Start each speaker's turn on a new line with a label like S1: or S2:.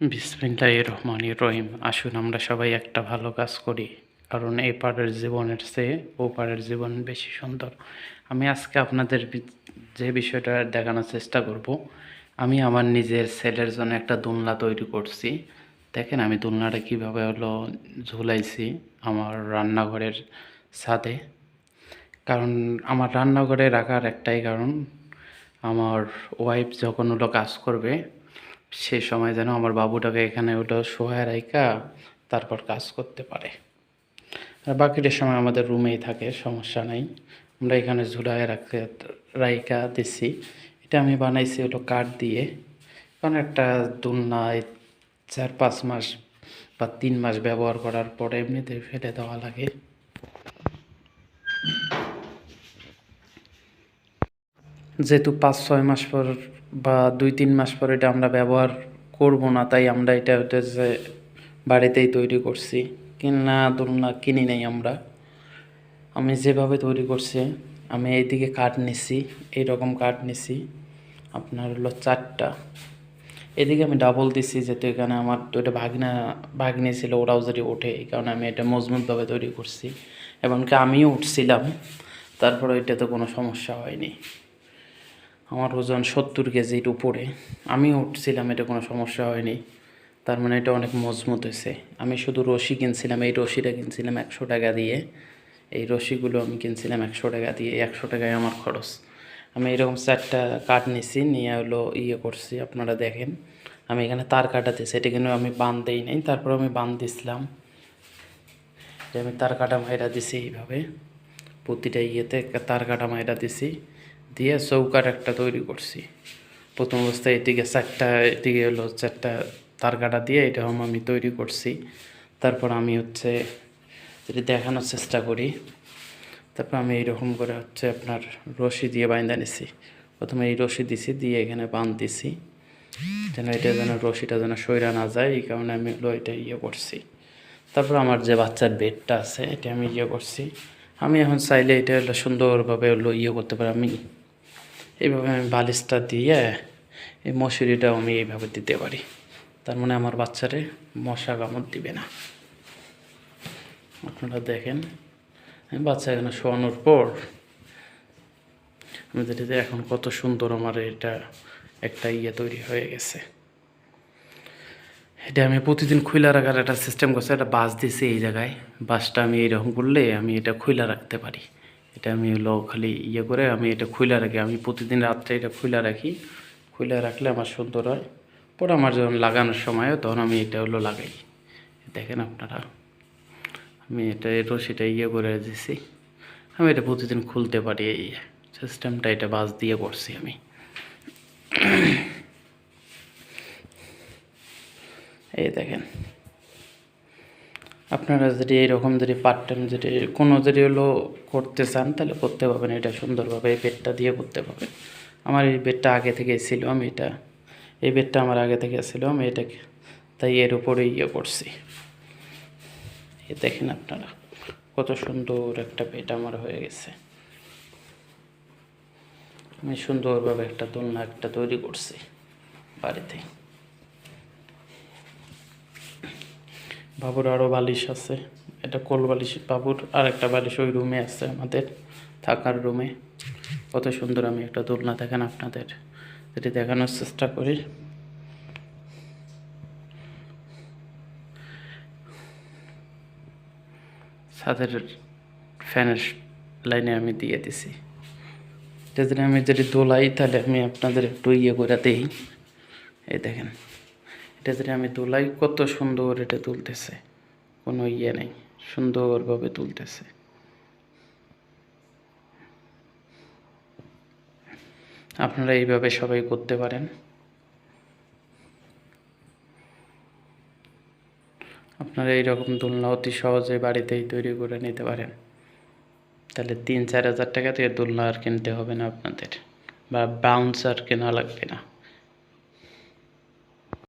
S1: বিসমিল্লাহ রহমান রহিম। আসুন আমরা সবাই একটা ভালো কাজ করি, কারণ এই পাড়ের জীবনের চেয়ে ও পাড়ের জীবন বেশি সুন্দর। আমি আজকে আপনাদের যে বিষয়টা দেখানোর চেষ্টা করব, আমি আমার নিজের ছেলের জন্য একটা দোলনা তৈরি করছি। দেখেন আমি দোলনাটা কীভাবে হলো ঝুলাইছি আমার রান্নাঘরের ছাদে। কারণ আমার রান্নাঘরে রাখার একটাই কারণ, আমার ওয়াইফ যখন হলো কাজ করবে সে সময় যেন আমার বাবুটাকে এখানে ওটা সোহায় রাইকা তারপর কাজ করতে পারে। আর বাকিটা সময় আমাদের রুমেই থাকে, সমস্যা নাই। আমরা এখানে ঝুলায় রাখতে রাইকা দিছি। এটা আমি বানাইছি হলো কাঠ দিয়ে। কারণ একটা দুলনায় চার পাঁচ মাস বা তিন মাস ব্যবহার করার পরে এমনিতে ফেলে দেওয়া লাগে। যেহেতু পাঁচ ছয় মাস পর বা দুই, তিন মাস পর এটা আমরা ব্যবহার করব না, তাই আমরা এটা হচ্ছে বাড়িতেই তৈরি করছি। কিনা দোলনা কিনি নাই আমরা। আমি যেভাবে তৈরি করছি, আমি এইদিকে কাঠ নিছি, এইরকম কাঠ নিছি, আপনার হলো চারটা। এদিকে আমি ডাবল দিছি, যেহেতু এখানে আমার দুইটা ভাগনা, ভাগ্নি ছিল, ওরাও যদি ওঠে, এই কারণে আমি এটা মজবুতভাবে তৈরি করছি। এমনকি আমিও উঠছিলাম তারপরে এটাতে কোনো সমস্যা হয়নি। আমার ওজন সত্তর কেজির উপরে। আমিও উঠছিলাম, এটা কোনো সমস্যা হয়নি। তার মানে এটা অনেক মজবুত হয়েছে। আমি শুধু রশি কিনছিলাম, এই রশিটা কিনছিলাম একশো টাকা দিয়ে। এই রশিগুলো আমি কিনছিলাম একশো টাকা দিয়ে, একশো টাকায় আমার খরচ। আমি এরকম চারটা কাঠ নিছি, নিয়ে হলো ইয়ে করছি, আপনারা দেখেন। আমি এখানে তার কাটাতে সেটা কিন্তু আমি বান দেই নাই তারপর আমি বান দিছিলাম। যে আমি তার কাটা মাইরা দিছি এইভাবে। প্রতিটা ইয়েতে তার কাটা মাইরা দিছি। দিয়ে চৌকার একটা তৈরি করছি। প্রথম অবস্থায় এদিকে চারটা এদিকে হলো চারটা তার কাটা দিয়ে এটা আমি তৈরি করছি। তারপর আমি হচ্ছে যদি দেখানোর চেষ্টা করি। তারপর আমি এইরকম করে হচ্ছে আপনার রশি দিয়ে বাইন্দা নিছি। প্রথমে এই রশি দিছি, দিয়ে এখানে বাঁধ দিছি। যেন এটা যেন রশিটা যেন সইরা না যায়, এই কারণে আমি হলো এটা ইয়ে করছি। তারপর আমার যে বাচ্চার বেডটা আছে, এটা আমি ইয়ে করছি। আমি এখন চাইলে এটা হলো সুন্দরভাবে হলো ইয়ে করতে পারি। আমি এইভাবে আমি বালিশটা দিয়ে এই মশুরিটাও আমি এইভাবে দিতে পারি। তার মানে আমার বাচ্চারে মশা কামড় দিবে না। আপনারা দেখেন বাচ্চা এখানে শোয়ানোর পর আমি যেটা এখন কত সুন্দর আমার এটা একটা ইয়ে তৈরি হয়ে গেছে। এটা আমি প্রতিদিন খুইলা রাখার একটা সিস্টেম করছি, একটা বাস দিছি এই জায়গায়। বাসটা আমি এরকম করলে আমি এটা খুইলা রাখতে পারি। এটা আমি হলো খালি ইয়ে করে আমি এটা খুইলা রাখি। আমি প্রতিদিন রাত্রে এটা খুইলা রাখি। খুইলা রাখলে আমার সুন্দর হয়। পরে আমার যখন লাগানোর সময় তখন আমি এটা হলো লাগাই। দেখেন আপনারা, আমি এটা এটাও সেটা ইয়ে করে দিছি। আমি এটা প্রতিদিন খুলতে পারি এই সিস্টেমটা এটা বাস দিয়ে করছি আমি। এই দেখেন আপনারা যদি এরকম যদি পার্ট টাইম যদি কোনো যদি হলো করতে চান, তাহলে করতে পারবেন। এটা সুন্দরভাবে এই বেডটা দিয়ে করতে পারবেন। আমার এই বেডটা আগে থেকে ছিল আমি, এটা, এই বেডটা আমার আগে থেকে ছিল আমি, এটাকে, তাই এর উপরে ইয়ে করছি। এ দেখেন আপনারা, কত সুন্দর একটা বেড আমার হয়ে গেছে। আমি সুন্দরভাবে একটা দোলনা একটা তৈরি করছি বাড়িতে। বাবুর আরও বালিশ আছে। এটা কোল বালিশ, বাবুর আর একটা বালিশ ওই রুমে আছে আমাদের, থাকার রুমে কত সুন্দর আমি একটা দোলনা দেখেন আপনাদের। যেটি দেখানোর চেষ্টা করি। ছাদের ফ্যানের লাইনে আমি দিয়ে দিছি। যদি আমি যদি দোলাই, তাহলে আমি আপনাদের একটু ইয়ে করে দিই। এই দেখেন। এটা যদি আমি দোলাই কত সুন্দর এটা তুলতেছে। কোনো ইয়ে নেই, সুন্দরভাবে তুলতেছে। আপনারা এইভাবে সবাই করতে পারেন। আপনারা এইরকম দোলনা অতি সহজে বাড়িতেই তৈরি করে নিতে পারেন। তাহলে তিন চার হাজার টাকা থেকে দোলনা আর কিনতে হবে না আপনাদের, বা বাউন্সার কেনা লাগবে না।